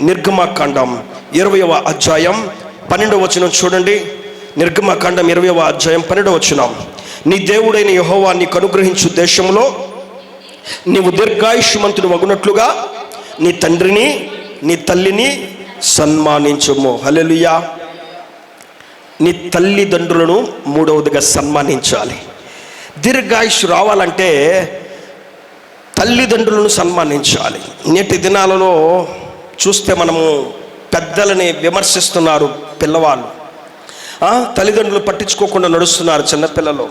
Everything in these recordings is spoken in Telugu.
నిర్గమకాండం ఇరవయవ అధ్యాయం పన్నెండవ వచనం చూడండి. నిర్గమకాండం ఇరవయవ అధ్యాయం పన్నెండవ వచనం. నీ దేవుడైన యహోవా నీకు అనుగ్రహించు దేశంలో నీవు దీర్ఘాయుష్మంతుడు వగునట్లుగా నీ తండ్రిని నీ తల్లిని సన్మానించము. హలెలుయా నీ తల్లిదండ్రులను మూడవదిగా సన్మానించాలి. దీర్ఘాయుష్ రావాలంటే తల్లిదండ్రులను సన్మానించాలి. నేటి దినాలలో చూస్తే మనము పెద్దలని విమర్శిస్తున్నారు పిల్లవాళ్ళు. తల్లిదండ్రులు పట్టించుకోకుండా నడుస్తున్నారు చిన్నపిల్లలు.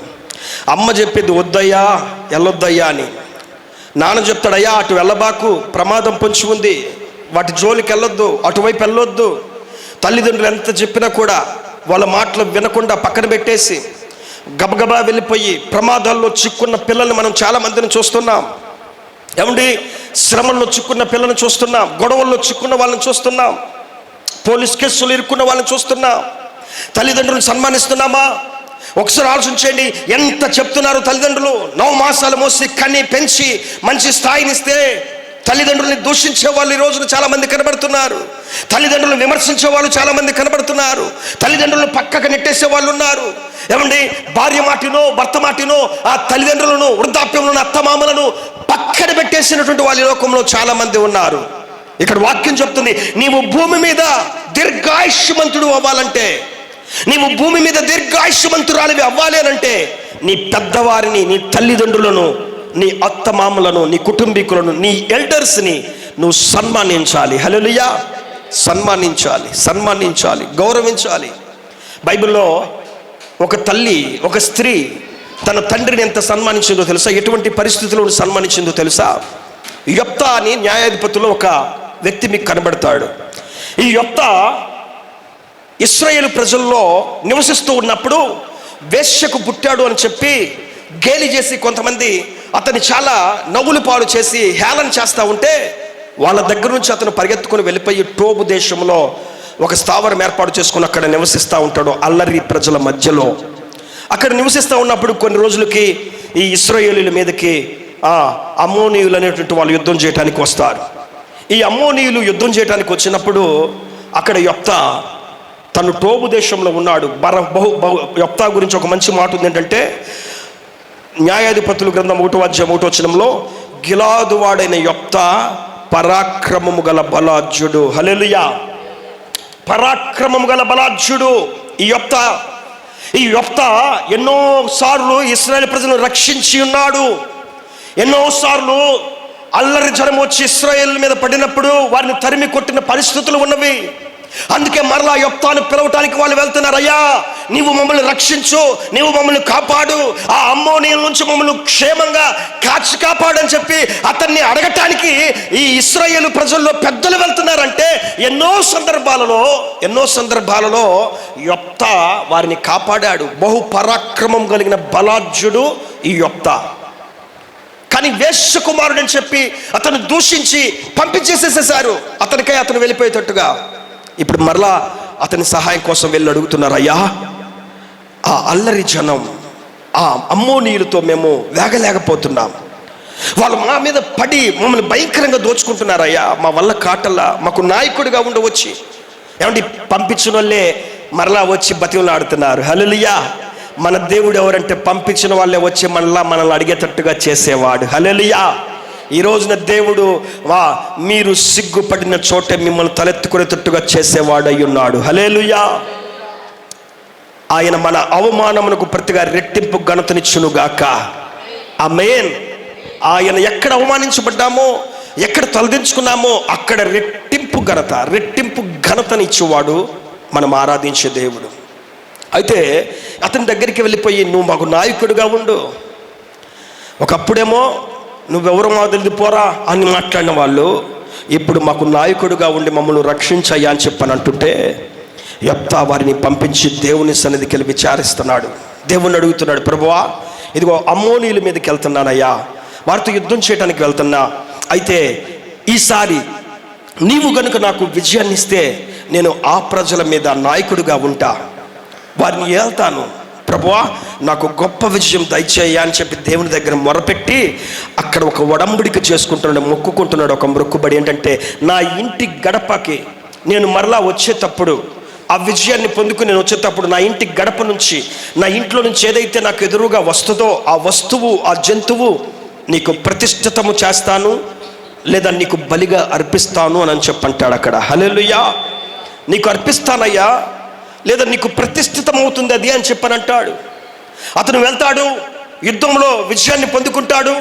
అమ్మ చెప్పేది వద్దయ్యా వెళ్ళొద్దయ్యా అని. నాన్న చెప్తాడయ్యా అటు వెళ్ళబాకు ప్రమాదం పొంచి ఉంది. వాటి జోలికి వెళ్ళొద్దు అటువైపు వెళ్ళొద్దు. తల్లిదండ్రులు ఎంత చెప్పినా కూడా వాళ్ళ మాటలు వినకుండా పక్కన పెట్టేసి గబగబా వెళ్ళిపోయి ప్రమాదాల్లో చిక్కున్న పిల్లల్ని మనం చాలా మందిని చూస్తున్నాం. ఏమండి? శ్రమల్లో చిక్కున్న పిల్లలను చూస్తున్నాం గొడవల్లో చిక్కున్న వాళ్ళని చూస్తున్నాం పోలీస్ కేసులు ఇరుక్కున్న వాళ్ళని చూస్తున్నాం. తల్లిదండ్రులను సన్మానిస్తున్నామా? ఒకసారి ఆలోచించండి ఎంత చెప్తున్నారు తల్లిదండ్రులు? నవ మాసాలు మోసి కన్ని పెంచి మంచి స్థాయినిస్తే తల్లిదండ్రుల్ని దూషించే వాళ్ళు ఈ రోజున చాలామంది కనబడుతున్నారు. తల్లిదండ్రులను విమర్శించే వాళ్ళు చాలామంది కనబడుతున్నారు. తల్లిదండ్రులను పక్కకు నెట్టేసే వాళ్ళు ఉన్నారు. ఏమండి? భార్య మాటినో భర్త మాటినో ఆ తల్లిదండ్రులను వృద్ధాప్యములను అత్తమామలను పక్కన పెట్టేసినటువంటి వాళ్ళ లోకంలో చాలా మంది ఉన్నారు. ఇక్కడ వాక్యం చెప్తుంది నీవు భూమి మీద దీర్ఘాయుష్మంతుడు అవ్వాలంటే నీవు భూమి మీద దీర్ఘాయుష్మంతురాలివి అవ్వాలి అని అంటే నీ పెద్దవారిని నీ తల్లిదండ్రులను నీ అత్తమామలను నీ కుటుంబీకులను నీ ఎల్డర్స్ని నువ్వు సన్మానించాలి. హలోలియా సన్మానించాలి సన్మానించాలి గౌరవించాలి. బైబిల్లో ఒక తల్లి ఒక స్త్రీ తన తండ్రిని ఎంత సన్మానించిందో తెలుసా? ఎటువంటి పరిస్థితుల్లో సన్మానించిందో తెలుసా? యొప్త అని న్యాయాధిపతిలో ఒక వ్యక్తి మీకు కనబడతాడు. ఈ యొప్త ఇస్రాయేల్ ప్రజల్లో నివసిస్తూ ఉన్నప్పుడు వేశ్యకు పుట్టాడు అని చెప్పి గేలి చేసి కొంతమంది అతన్ని చాలా నవ్వులు పాలు చేసి హేళన చేస్తూ ఉంటే వాళ్ళ దగ్గర నుంచి అతను పరిగెత్తుకుని వెళ్ళిపోయి టోబు దేశంలో ఒక స్థావరం ఏర్పాటు చేసుకుని అక్కడ నివసిస్తూ ఉంటాడు అల్లరి ప్రజల మధ్యలో. అక్కడ నివసిస్తూ ఉన్నప్పుడు కొన్ని రోజులకి ఈ ఇస్రాయేలీల మీదకి ఆ అమ్మోనీయులు అనేటువంటి వాళ్ళు యుద్ధం చేయడానికి వస్తారు. ఈ అమ్మోనీయులు యుద్ధం చేయడానికి వచ్చినప్పుడు అక్కడ యొప్త తను టోబు దేశంలో ఉన్నాడు. బర బహు బహు యొప్తా గురించి ఒక మంచి మాట ఉంది ఏంటంటే న్యాయాధిపతులు గ్రంథం ఒకటో అధ్యాయం ఒకటో వచనంలో గిలాదువాడైన యొప్త పరాక్రమము గల బలాజ్యుడు. హలెలుయా పరాక్రమము గల బలాజ్యుడు ఈ యొప్త ఈ యొప్త ఎన్నో సార్లు ప్రజలను రక్షించి ఉన్నాడు. ఎన్నో సార్లు అల్లరి జ్వరం వచ్చి ఇస్రాయేల్ మీద పడినప్పుడు వారిని తరిమి కొట్టిన పరిస్థితులు ఉన్నవి. అందుకే మరలా యొప్తాను పిలవటానికి వాళ్ళు వెళ్తున్నారు అయ్యా నీవు మమ్మల్ని రక్షించు నీవు మమ్మల్ని కాపాడు. ఆ అమ్మోనీయుల నుంచి మమ్మల్ని క్షేమంగా కాచి కాపాడని చెప్పి అతన్ని అడగటానికి ఈ ఇస్రాయేల్ ప్రజల్లో పెద్దలు వెళ్తున్నారంటే ఎన్నో సందర్భాలలో ఎన్నో సందర్భాలలో యొప్త వారిని కాపాడాడు. బహు పరాక్రమం కలిగిన బలాజ్యుడు ఈ యొప్త కానీ వేశ్య అని చెప్పి అతను దూషించి పంపించేసేసేసారు అతనికై అతను వెళ్ళిపోయేటట్టుగా ఇప్పుడు మరలా అతని సహాయం కోసం వెళ్ళి అడుగుతున్నారు అయ్యా ఆ అల్లరి జనం ఆ అమ్మోనీయులతో మేము వేగలేకపోతున్నాం. వాళ్ళు మా మీద పడి మమ్మల్ని భయంకరంగా దోచుకుంటున్నారయ్యా మా వల్ల కాటల్లా మాకు నాయకుడిగా ఉండవచ్చి. ఏమండి పంపించిన వాళ్ళే మరలా వచ్చి బతిమలాడుతున్నారు. హలలియా మన దేవుడు ఎవరంటే పంపించిన వాళ్ళే వచ్చి మనలా మనల్ని అడిగేటట్టుగా చేసేవాడు. హలలియా ఈ రోజున దేవుడు వా మీరు సిగ్గుపడిన చోటే మిమ్మల్ని తలెత్తుకునేటట్టుగా చేసేవాడు ఉన్నాడు హలేలుయా ఆయన మన అవమానమునకు ప్రతిగా రెట్టింపు ఘనతనిచ్చునుగాక ఆ మెయిన్ ఆయన ఎక్కడ అవమానించబడ్డామో ఎక్కడ తలదించుకున్నామో అక్కడ రెట్టింపు ఘనత రెట్టింపు ఘనతనిచ్చేవాడు మనం ఆరాధించే దేవుడు. అయితే అతని దగ్గరికి వెళ్ళిపోయి నువ్వు మాకు నాయకుడిగా ఉండు. ఒకప్పుడేమో నువ్వెవరు మాదిరిది పోరా అని మాట్లాడిన వాళ్ళు ఇప్పుడు మాకు నాయకుడిగా ఉండి మమ్మల్ని రక్షించయ్యా అని చెప్పని అంటుంటే యప్తా వారిని పంపించి దేవుని సన్నిధికి వెళ్ళి విచారిస్తున్నాడు. దేవుణ్ణి అడుగుతున్నాడు ప్రభువా ఇదిగో అమ్మోనీల మీదకి వెళ్తున్నానయ్యా. వారితో యుద్ధం చేయడానికి వెళ్తున్నా. అయితే ఈసారి నీవు గనుక నాకు విజయాన్ని ఇస్తే నేను ఆ ప్రజల మీద నాయకుడిగా ఉంటా. వారిని ఏళ్తాను. ప్రభువా నాకు గొప్ప విజయం దయచేయ అని చెప్పి దేవుని దగ్గర మొరపెట్టి అక్కడ ఒక ఒడంబడిక చేసుకుంటున్నాడు మొక్కుకుంటున్నాడు ఒక మొక్కుబడి ఏంటంటే నా ఇంటి గడపకి నేను మరలా వచ్చేటప్పుడు ఆ విజయాన్ని పొందుకుని నేను వచ్చేటప్పుడు నా ఇంటి గడప నుంచి నా ఇంట్లో నుంచి ఏదైతే నాకు ఎదురుగా వస్తుందో ఆ వస్తువు ఆ జంతువు నీకు ప్రతిష్ఠితము చేస్తాను లేదా నీకు బలిగా అర్పిస్తాను అని చెప్పంటాడు అక్కడ. హలెలుయా నీకు అర్పిస్తానయ్యా. లేదా నీకు ప్రతిష్ఠితమవుతుంది అది అని చెప్పనంటాడు. అతను వెళ్తాడు యుద్ధంలో విజయాన్ని పొందుకుంటాడు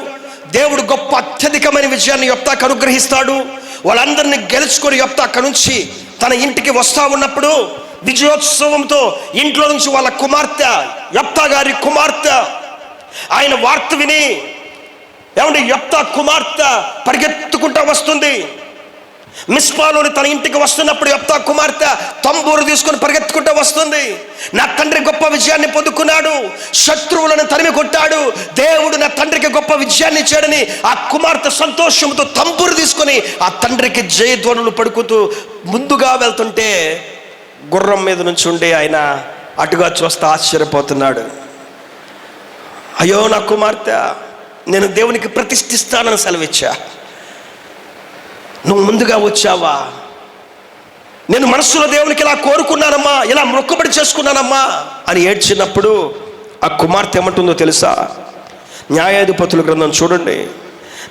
దేవుడు గొప్ప అత్యధికమైన విజయాన్ని యొప్తాకు అనుగ్రహిస్తాడు వాళ్ళందరినీ గెలుచుకొని యొప్తాక నుంచి తన ఇంటికి వస్తా ఉన్నప్పుడు విజయోత్సవంతో ఇంట్లో నుంచి వాళ్ళ కుమార్తె యొప్తా గారి కుమార్తె ఆయన వార్త విని ఏమండి యొప్తా కుమార్తె పరిగెత్తుకుంటా వస్తుంది. మిస్పాలోని తన ఇంటికి వస్తున్నప్పుడు యప్తా కుమార్తె తంబూరు తీసుకొని పరిగెత్తుకుంటూ వస్తుంది. నా తండ్రి గొప్ప విజయాన్ని పొందుకున్నాడు. శత్రువులను తరిమి కొట్టాడు. దేవుడు నా తండ్రికి గొప్ప విజయాన్ని ఇచ్చాడని ఆ కుమార్తె సంతోషంతో తంబూరు తీసుకొని ఆ తండ్రికి జయధ్వనులు పడుకుతూ ముందుగా వెళ్తుంటే గుర్రం మీద నుంచి ఉండి ఆయన అటుగా చూస్తే ఆశ్చర్యపోతున్నాడు. అయ్యో నా కుమార్తె నేను దేవునికి ప్రతిష్ఠిస్తానని సెలవిచ్చా. నువ్వు ముందుగా వచ్చావా? నేను మనస్సులో దేవునికి ఇలా కోరుకున్నానమ్మా ఇలా మొక్కుబడి చేసుకున్నానమ్మా అని ఏడ్చినప్పుడు ఆ కుమార్తె ఏమంటుందో తెలుసా? న్యాయాధిపతుల గ్రంథం చూడండి.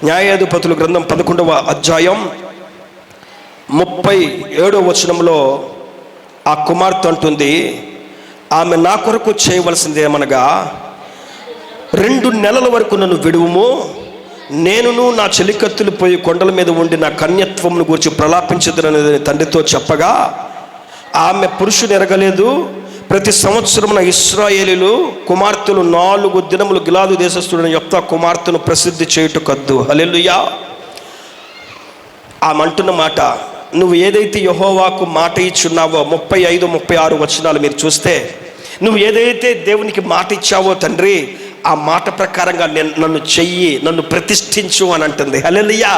న్యాయాధిపతుల గ్రంథం పదకొండవ అధ్యాయం ముప్పై ఏడవ వచనంలో ఆ కుమార్తె అంటుంది ఆమె నా కొరకు చేయవలసింది ఏమనగా రెండు నెలల వరకు నన్ను విడువుము నేనును నా చెలికత్తులు పోయి కొండల మీద ఉండి నా కన్యత్వమును గురించి ప్రలాపించదనని తండ్రితో చెప్పగా ఆమె పురుషుని ఎరగలేదు. ప్రతి సంవత్సరమున ఇస్రాయేలీలు కుమార్తెలు నాలుగు దినములు గిలాదు దేశస్థుడిని యొక్క కుమార్తెను ప్రసిద్ధి చేయుటకద్దు. హలెలుయా ఆమె అంటున్న మాట నువ్వు ఏదైతే యహోవాకు మాట ఇచ్చున్నావో ముప్పై ఐదు ముప్పై ఆరు వచనాలు మీరు చూస్తే నువ్వు ఏదైతే దేవునికి మాట ఇచ్చావో తండ్రి ఆ మాట ప్రకారంగా నేను నన్ను చెయ్యి నన్ను ప్రతిష్ఠించు అని అంటుంది. హలెలియా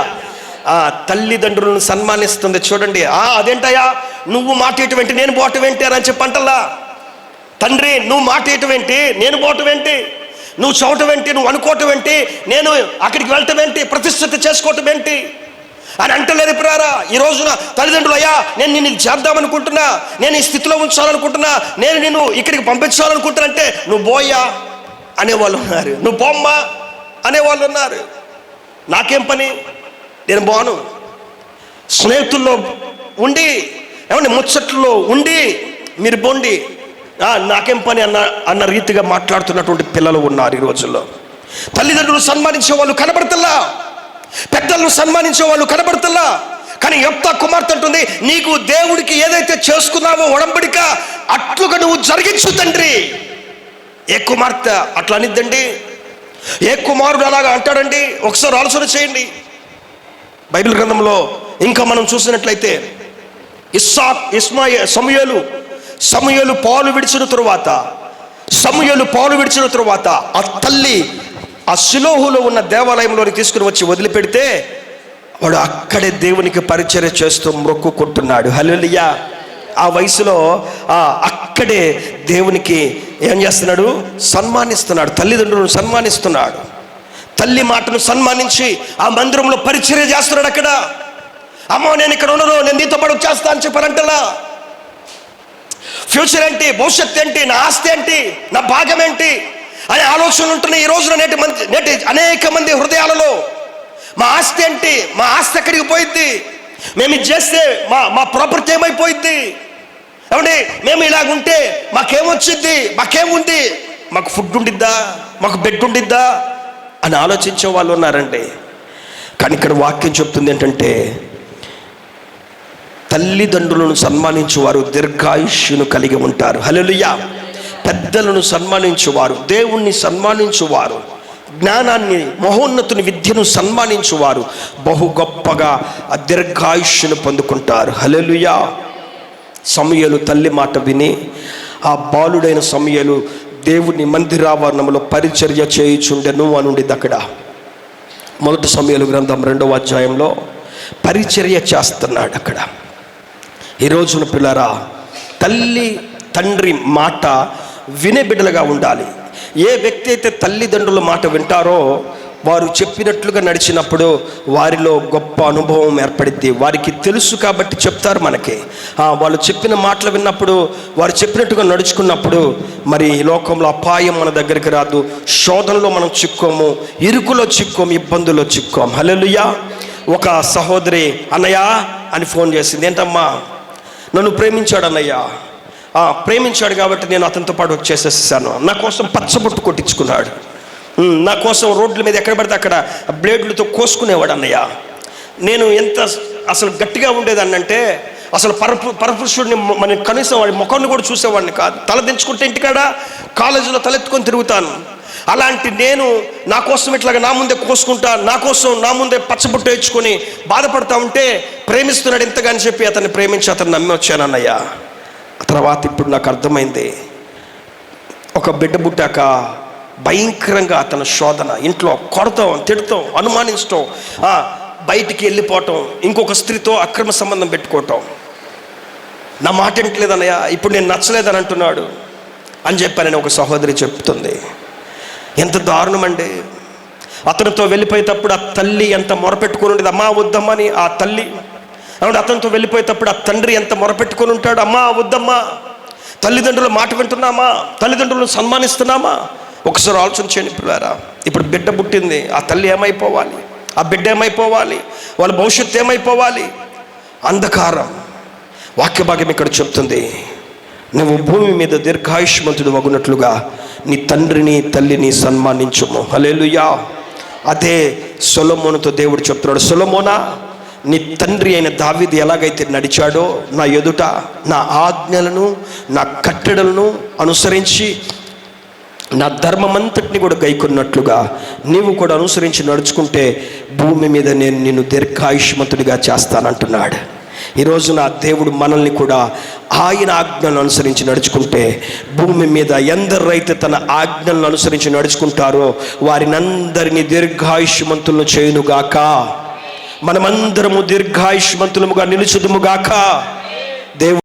ఆ తల్లిదండ్రులను సన్మానిస్తుంది చూడండి. ఆ అదేంటయ్యా? నువ్వు మాట ఇటువంటి నేను పోవటం ఏంటి అని చెప్పంటల్లా? తండ్రి నువ్వు మాట ఏంటి నేను పోవటం ఏంటి నువ్వు చదవటం ఏంటి నువ్వు అనుకోవటం ఏంటి నేను అక్కడికి వెళ్ళటం ఏంటి ప్రతిష్ఠిత చేసుకోవటం ఏంటి అని అంటలేదు ప్రారా? ఈ రోజున తల్లిదండ్రులు అయ్యా నేను నిన్ను చేద్దామనుకుంటున్నా నేను ఈ స్థితిలో ఉంచాలనుకుంటున్నా నేను నిన్ను ఇక్కడికి పంపించాలనుకుంటున్నా అంటే నువ్వు బోయా అనేవాళ్ళు ఉన్నారు. నువ్వు బొమ్మ? అనేవాళ్ళు ఉన్నారు. నాకేం పని? నేను బాను స్నేహితుల్లో ఉండి ఏమండి ముచ్చట్లో ఉండి మీరు బొండి నాకేం పని అన్న అన్న రీతిగా మాట్లాడుతున్నటువంటి పిల్లలు ఉన్నారు ఈ రోజుల్లో. తల్లిదండ్రులు సన్మానించే వాళ్ళు కనబడతల్లా? పెద్దలను సన్మానించే వాళ్ళు కనబడతల్లా? కానీ ఎంత కుమార్తె అంటుంది నీకు దేవుడికి ఏదైతే చేసుకున్నావో ఒడంబడిక అట్లుగా నువ్వు జరిగించు తండ్రి. ఏ కుమార్తె అట్లా అనిద్దండి? ఏ కుమారుడు అలాగా అంటాడండి? ఒకసారి ఆలోచన చేయండి. బైబిల్ గ్రంథంలో ఇంకా మనం చూసినట్లయితే ఇస్సా ఇస్మాయ సమయలు సమయలు పాలు విడిచిన తరువాత సమయలు పాలు విడిచిన తరువాత ఆ తల్లి ఆ శిలోహులో ఉన్న దేవాలయంలోని తీసుకుని వచ్చి వదిలిపెడితే వాడు అక్కడే దేవునికి పరిచర్య చేస్తూ మొక్కుకుంటున్నాడు. హలోలియా ఆ వయసులో ఆ అక్కడే దేవునికి ఏం చేస్తున్నాడు? సన్మానిస్తున్నాడు. తల్లిదండ్రులను సన్మానిస్తున్నాడు. తల్లి మాటను సన్మానించి ఆ మందిరంలో పరిచర్య చేస్తున్నాడు అక్కడ. అమ్మో నేను ఇక్కడ ఉండను నేను నీతో పాటు చేస్తా అని చెప్పారంటలా ఫ్యూచర్ ఏంటి భవిష్యత్తు ఏంటి నా ఆస్తి ఏంటి నా భాగం ఏంటి అనే ఆలోచనలు ఉంటున్నాయి ఈ రోజున నేటి మంది నేటి అనేక మంది హృదయాలలో. మా ఆస్తి ఏంటి మా ఆస్తి ఎక్కడికి పోయిద్ది? మేము ఇది చేస్తే మా మా ప్రాపర్టీ ఏమైపోయిద్ది? ఏమండి మేము ఇలాగుంటే మాకేమొచ్చిద్ది మాకేముంది మాకు ఫుడ్ ఉండిద్దా? మాకు బెడ్ ఉండిద్దా? అని ఆలోచించే వాళ్ళు ఉన్నారండి. కానీ ఇక్కడ వాక్యం చెప్తుంది ఏంటంటే తల్లిదండ్రులను సన్మానించువారు దీర్ఘాయుష్యును కలిగి ఉంటారు. హలలుయా పెద్దలను సన్మానించువారు దేవుణ్ణి సన్మానించువారు జ్ఞానాన్ని మహోన్నతుని విద్యను సన్మానించువారు బహు గొప్పగా ఆ దీర్ఘాయుష్యును పొందుకుంటారు. హలలుయా సమయలు తల్లి మాట విని ఆ బాలుడైన సమయలు దేవుని మందిరావరణంలో పరిచర్య చేయుచుండెను అనుండిది అక్కడ మొదటి సమయాలు గ్రంథం రెండవ అధ్యాయంలో పరిచర్య చేస్తున్నాడు అక్కడ. ఈ రోజున పిల్లరా తల్లి తండ్రి మాట వినే బిడ్డలుగా ఉండాలి. ఏ వ్యక్తి అయితే తల్లిదండ్రుల మాట వింటారో వారు చెప్పినట్లుగా నడిచినప్పుడు వారిలో గొప్ప అనుభవం ఏర్పడిద్ది వారికి తెలుసు కాబట్టి చెప్తారు మనకి. వాళ్ళు చెప్పిన మాటలు విన్నప్పుడు వారు చెప్పినట్టుగా నడుచుకున్నప్పుడు మరి ఈ లోకంలో అపాయం మన దగ్గరికి రాదు. శోధనలో మనం చిక్కోము ఇరుకులో చిక్కోము ఇబ్బందుల్లో చిక్కోము. హల్లెలూయా. ఒక సహోదరి అన్నయ్యా అని ఫోన్ చేసింది. ఏంటమ్మా? నన్ను ప్రేమించాడు అన్నయ్యా. ప్రేమించాడు కాబట్టి నేను అతనితో పాటు వచ్చేసేసాను. నా కోసం పచ్చబొట్టు కొట్టించుకున్నాడు. నా కోసం రోడ్ల మీద ఎక్కడ పడితే అక్కడ బ్లేడ్లతో కోసుకునేవాడు అన్నయ్య. నేను ఎంత అసలు గట్టిగా ఉండేదాన్ని అంటే అసలు పరపు పరపురుషుడిని మన కనీసం వాడి ముఖాన్ని కూడా చూసేవాడిని కాదు. తల దించుకుంటే ఇంటికాడ కాలేజీలో తలెత్తుకొని తిరుగుతాను. అలాంటి నేను నా కోసం ఇట్లాగా నా ముందే కోసుకుంటా నా కోసం నా ముందే పచ్చబుట్ట వేసుకొని బాధపడతా ఉంటే ప్రేమిస్తున్నాడు ఇంతగాని చెప్పి అతన్ని ప్రేమించి అతను నమ్మి వచ్చానన్నయ్య ఆ తర్వాత ఇప్పుడు నాకు అర్థమైంది. ఒక బిడ్డ పుట్టాక భయంకరంగా అతని శోధన. ఇంట్లో కొడతాం తిడతాం అనుమానించటం బయటికి వెళ్ళిపోవటం ఇంకొక స్త్రీతో అక్రమ సంబంధం పెట్టుకోవటం. నా మాట వింటలేదన్నయ్య ఇప్పుడు నేను నచ్చలేదని అంటున్నాడు అని చెప్పానని ఒక సహోదరి చెప్తుంది. ఎంత దారుణం అండి అతనితో వెళ్ళిపోయేటప్పుడు ఆ తల్లి ఎంత మొరపెట్టుకుని ఉండేది అమ్మా వద్దమ్మని ఆ తల్లి. అవును అతనితో వెళ్ళిపోయేటప్పుడు ఆ తండ్రి ఎంత మొరపెట్టుకుని ఉంటాడు అమ్మా వద్దమ్మా. తల్లిదండ్రుల మాట వింటున్నామా? తల్లిదండ్రులను సన్మానిస్తున్నామా? ఒకసారి ఆలోచన చేయండి పిల్లారా. ఇప్పుడు బిడ్డ పుట్టింది ఆ తల్లి ఏమైపోవాలి? ఆ బిడ్డ ఏమైపోవాలి? వాళ్ళ భవిష్యత్తు ఏమైపోవాలి? అంధకారం. వాక్య భాగ్యం ఇక్కడ చెప్తుంది నువ్వు భూమి మీద దీర్ఘాయుష్మంతుడు వగునట్లుగా నీ తండ్రిని తల్లిని సన్మానించుము. హలేలుయా అదే సొలమోనుతో దేవుడు చెప్తున్నాడు సొలమోనా నీ తండ్రి అయిన దావిది ఎలాగైతే నడిచాడో నా ఎదుట నా ఆజ్ఞలను నా కట్టడలను అనుసరించి నా ధర్మమంతటిని కూడా గైకున్నట్లుగా నీవు కూడా అనుసరించి నడుచుకుంటే భూమి మీద నేను నిన్ను దీర్ఘాయుష్మంతుడిగా చేస్తానంటున్నాడు. ఈరోజు నా దేవుడు మనల్ని కూడా ఆయన ఆజ్ఞలను అనుసరించి నడుచుకుంటే భూమి మీద ఎందరైతే తన ఆజ్ఞలను అనుసరించి నడుచుకుంటారో వారినందరినీ దీర్ఘాయుష్మంతులను చేయునుగాక. మనమందరము దీర్ఘాయుష్మంతులముగా నిలుచుదుముగాక. దేవుడు